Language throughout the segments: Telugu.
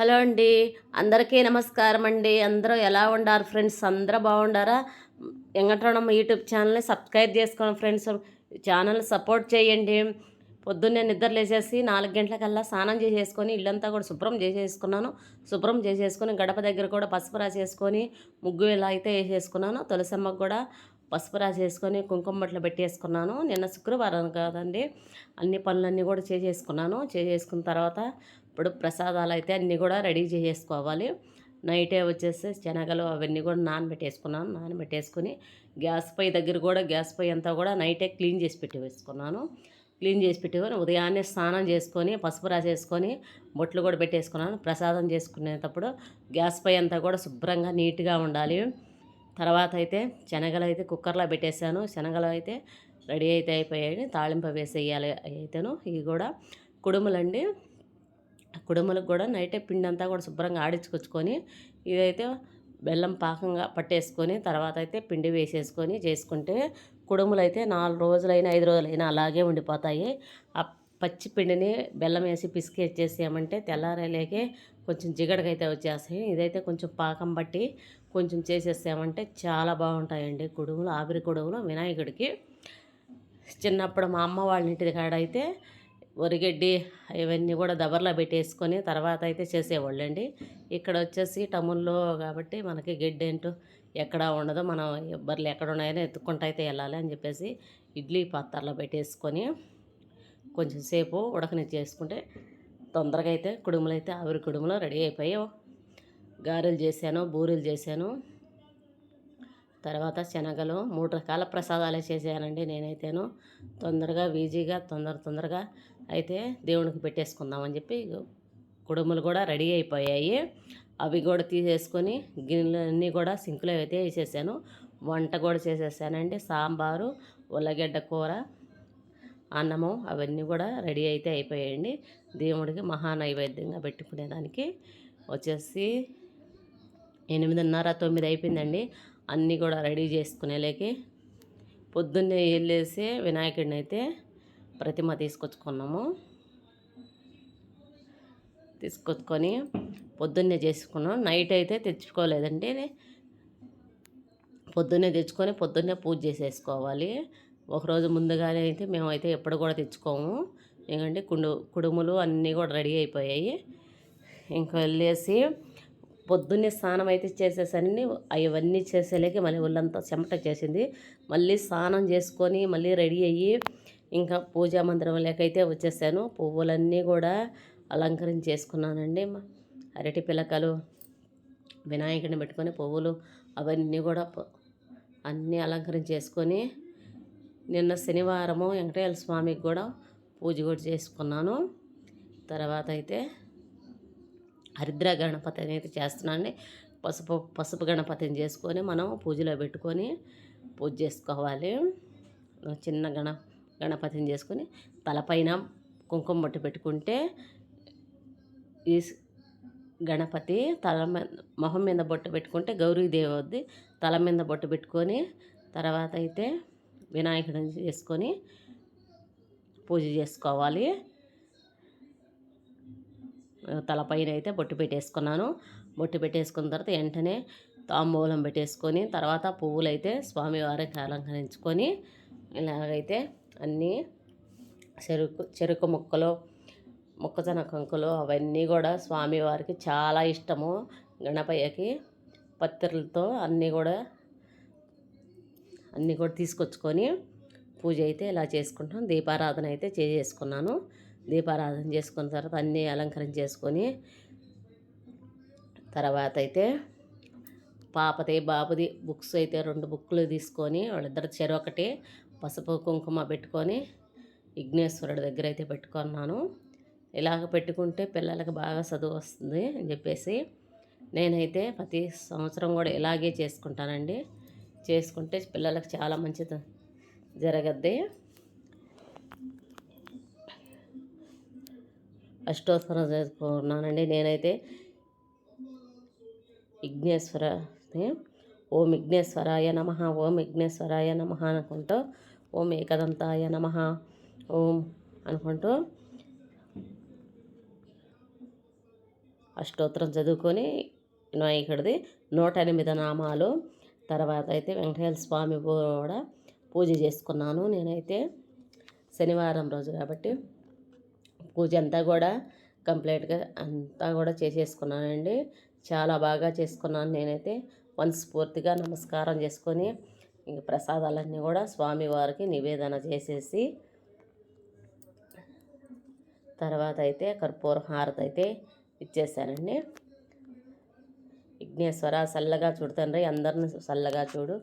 హలో అండి. అందరికీ నమస్కారం అండి. అందరూ ఎలా ఉండారు ఫ్రెండ్స్? అందరూ బాగుండారా? వెంకటరమణ యూట్యూబ్ ఛానల్ని సబ్స్క్రైబ్ చేసుకోండి ఫ్రెండ్స్. ఛానల్ సపోర్ట్ చేయండి. పొద్దున్నే నిద్ర లేచేసి నాలుగు గంటలకల్లా స్నానం చేసేసుకొని ఇల్లంతా కూడా శుభ్రం చేసేసుకున్నాను. శుభ్రం చేసేసుకొని గడప దగ్గర కూడా పసుపు రాసేసుకొని ముగ్గు ఇలా అయితే వేసేసుకున్నాను. తులసమ్మకు కూడా పసుపు రాసేసుకొని కుంకుమ బట్టలు పెట్టేసుకున్నాను. నిన్న శుక్రవారం కాదండి. అన్ని పనులన్నీ కూడా చేసేసుకున్నాను. చేసేసుకున్న తర్వాత ఇప్పుడు ప్రసాదాలు అయితే అన్నీ కూడా రెడీ చేసేసుకోవాలి. నైటే వచ్చేసి శనగలు అవన్నీ కూడా నానబెట్టేసుకున్నాను. నానబెట్టేసుకుని గ్యాస్ పై దగ్గర కూడా గ్యాస్ పై అంతా కూడా నైటే క్లీన్ చేసి పెట్టి వేసుకున్నాను క్లీన్ చేసి పెట్టుకొని ఉదయాన్నే స్నానం చేసుకొని పసుపు రాసేసుకొని బొట్లు కూడా పెట్టేసుకున్నాను. ప్రసాదం చేసుకునేటప్పుడు గ్యాస్ పై అంతా కూడా శుభ్రంగా నీట్గా ఉండాలి. తర్వాత అయితే శనగలు అయితే కుక్కర్లో పెట్టేశాను. శనగలు అయితే రెడీ అయితే అయిపోయాయి. తాళింపు వేసేయాలి అయితేను. ఇవి కూడా కుడుములండి. కుడుములకు కూడా నైటే పిండి అంతా కూడా శుభ్రంగా ఆడించుకొచ్చుకొని ఇదైతే బెల్లం పాకంగా పట్టేసుకొని తర్వాత అయితే పిండి వేసేసుకొని చేసుకుంటే కుడుములు అయితే నాలుగు రోజులైనా ఐదు రోజులైనా అలాగే ఉండిపోతాయి. ఆ పచ్చి పిండిని బెల్లం వేసి పిసికి వచ్చేసామంటే తెల్లారేలేకే కొంచెం జిగడకైతే వచ్చేస్తాయి. ఇదైతే కొంచెం పాకం బట్టి కొంచెం చేసేసామంటే చాలా బాగుంటాయండి కుడుములు ఆవిరి కుడుములు వినాయకుడికి. చిన్నప్పుడు మా అమ్మ వాళ్ళ ఇంటి కాడ అయితే వరిగడ్డి ఇవన్నీ కూడా దబర్లో పెట్టేసుకొని తర్వాత అయితే చేసేవాళ్ళండి. ఇక్కడ వచ్చేసి టముల్లో కాబట్టి మనకి గడ్డి ఏంటో ఎక్కడ ఉండదు. మనం బర్రెలు ఎక్కడ ఉన్నాయని ఎత్తుక్కుంటూ అయితే వెళ్ళాలి అని చెప్పేసి ఇడ్లీ పాత్రలో పెట్టేసుకొని కొంచెం సేపు ఉడకని చేసుకుంటే తొందరగా అయితే కుడుములు అయితే ఆవిరి కుడుములు రెడీ అయిపోయాయి. గారెలు చేశాను బూరెలు చేశాను. తర్వాత శనగలు మూడు రకాల ప్రసాదాలే చేశానండి నేనైతేను. తొందరగా ఈజీగా తొందర తొందరగా అయితే దేవునికి పెట్టేసుకుందామని చెప్పి కుడుములు కూడా రెడీ అయిపోయాయి. అవి కూడా తీసేసుకొని గిన్నెలు అన్నీ కూడా సింకులో అయితే వేసేసాను. వంట కూడా చేసేసానండి. సాంబారు ఉల్లగడ్డ కూర అన్నము అవన్నీ కూడా రెడీ అయితే అయిపోయాయండి. దేవుడికి మహా నైవేద్యంగా పెట్టుకునేదానికి వచ్చేసి ఎనిమిదిన్నర తొమ్మిది అయిపోయిందండి. అన్నీ కూడా రెడీ చేసుకునేలేకి పొద్దున్నే వెళ్ళేసి వినాయకుడిని అయితే ప్రతిమ తీసుకొచ్చుకున్నాము. తీసుకొచ్చుకొని పొద్దున్నే చేసుకున్నాం. నైట్ అయితే తెచ్చుకోలేదండి పొద్దున్నే తెచ్చుకొని పొద్దున్నే పూజ చేసేసుకోవాలి. ఒకరోజు ముందుగానే అయితే మేమైతే ఎప్పుడు కూడా తెచ్చుకోము. ఎందుకంటే కుడు కుడుములు అన్నీ కూడా రెడీ అయిపోయాయి. ఇంకా వెళ్ళేసి పొద్దున్నే స్నానం అయితే చేసేసానండి అవన్నీ చేసేలేక మళ్ళీ ఒళ్ళంతా చెమట చేసింది. మళ్ళీ స్నానం చేసుకొని మళ్ళీ రెడీ అయ్యి ఇంకా పూజా మందిరం లేకైతే వచ్చేసాను. పువ్వులన్నీ కూడా అలంకరించేసుకున్నానండి. అరటి పిలకలు వినాయకుడిని పెట్టుకొని పువ్వులు అవన్నీ కూడా అన్నీ అలంకరించేసుకొని నిన్న శనివారము వెంకటేశ్వర స్వామికి కూడా పూజ కూడా చేసుకున్నాను. తర్వాత అయితే హరిద్ర గణపతి అనేది చేస్తున్నాను పసుపు పసుపు గణపతిని చేసుకొని మనం పూజలో పెట్టుకొని పూజ చేసుకోవాలి. చిన్న గణ గణపతిని చేసుకొని తలపైన కుంకుమ బొట్టు పెట్టుకుంటే ఈ గణపతి తల మొహం మీద బొట్టు పెట్టుకుంటే గౌరీదేవి వద్ది తల మీద బొట్టు పెట్టుకొని తర్వాత అయితే వినాయకుడిని చేసుకొని పూజ చేసుకోవాలి. తలపైన అయితే బొట్టు పెట్టేసుకున్నాను. బొట్టు పెట్టేసుకున్న తర్వాత వెంటనే తాంబూలం పెట్టేసుకొని తర్వాత పువ్వులైతే స్వామివారికి అలంకరించుకొని ఇలాగైతే అన్నీ చెరుకు చెరుకు ముక్కలు మొక్కజొన్న కంకులు అవన్నీ కూడా స్వామివారికి చాలా ఇష్టము. గణపయ్యకి పత్రిలతో అన్నీ కూడా అన్నీ కూడా తీసుకొచ్చుకొని పూజ అయితే ఇలా చేసుకుంటాం. దీపారాధన అయితే చేసుకున్నాను. దీపారాధన చేసుకున్న తర్వాత అన్నీ అలంకరణ చేసుకొని తర్వాత అయితే పాపది బాబుది బుక్స్ అయితే రెండు బుక్లు తీసుకొని వాళ్ళిద్దరు చెరొకటి పసుపు కుంకుమ పెట్టుకొని విఘ్నేశ్వరుడి దగ్గర అయితే పెట్టుకున్నాను. ఇలాగ పెట్టుకుంటే పిల్లలకు బాగా చదువు వస్తుంది అని చెప్పేసి నేనైతే ప్రతి సంవత్సరం కూడా ఇలాగే చేసుకుంటానండి. చేసుకుంటే పిల్లలకు చాలా మంచిది జరగద్ది. అష్టోత్తరం చేసుకున్నానండి నేనైతే విఘ్నేశ్వర ఓం విఘ్నేశ్వరాయ నమ ఓం విఘ్నేశ్వరాయ నమ అనుకుంటూ ఓం ఏకదంతాయ నమ ఓం అనుకుంటూ అష్టోత్తరం చదువుకొని వినాయకుడిది నూట ఎనిమిది నామాలు. తర్వాత అయితే వెంకటేశ్వర స్వామి కూడా పూజ చేసుకున్నాను నేనైతే శనివారం రోజు కాబట్టి. పూజ అంతా కూడా కంప్లీట్గా అంతా కూడా చేసేసుకున్నానండి. చాలా బాగా చేసుకున్నాను నేనైతే. మనస్ఫూర్తిగా నమస్కారం చేసుకొని ఇంక ప్రసాదాలన్నీ కూడా స్వామివారికి నివేదన చేసేసి తర్వాత అయితే కర్పూర హారతి అయితే ఇచ్చేసానండి విఘ్నేశ్వర చల్లగా చూడు తండ్రి అందరిని చల్లగా చూడు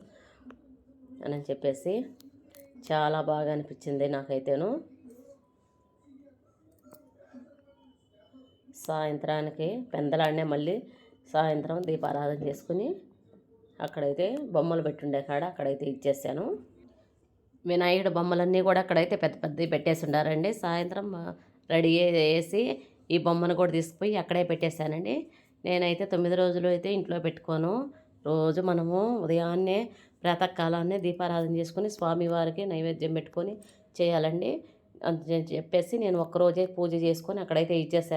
అని చెప్పేసి చాలా బాగా అనిపించింది నాకైతేను. సాయంత్రానికి పెందలాడినే మళ్ళీ సాయంత్రం దీపారాధన చేసుకుని అక్కడైతే బొమ్మలు పెట్టుండే కాడ అక్కడైతే ఇచ్చేసాను. వినాయకుడు బొమ్మలన్నీ కూడా అక్కడైతే పెద్ద పెద్దవి పెట్టేసి ఉండారండి. సాయంత్రం రెడీ చేసి ఈ బొమ్మను కూడా తీసుకుపోయి అక్కడే పెట్టేశానండి. నేనైతే తొమ్మిది రోజులు అయితే ఇంట్లో పెట్టుకోను. రోజు మనము ఉదయాన్నే ప్రాతకాలాన్నే దీపారాధన చేసుకొని స్వామివారికి నైవేద్యం పెట్టుకొని చేయాలండి. అని చెప్పేసి నేను ఒక్కరోజే పూజ చేసుకొని అక్కడైతే ఇచ్చేసాను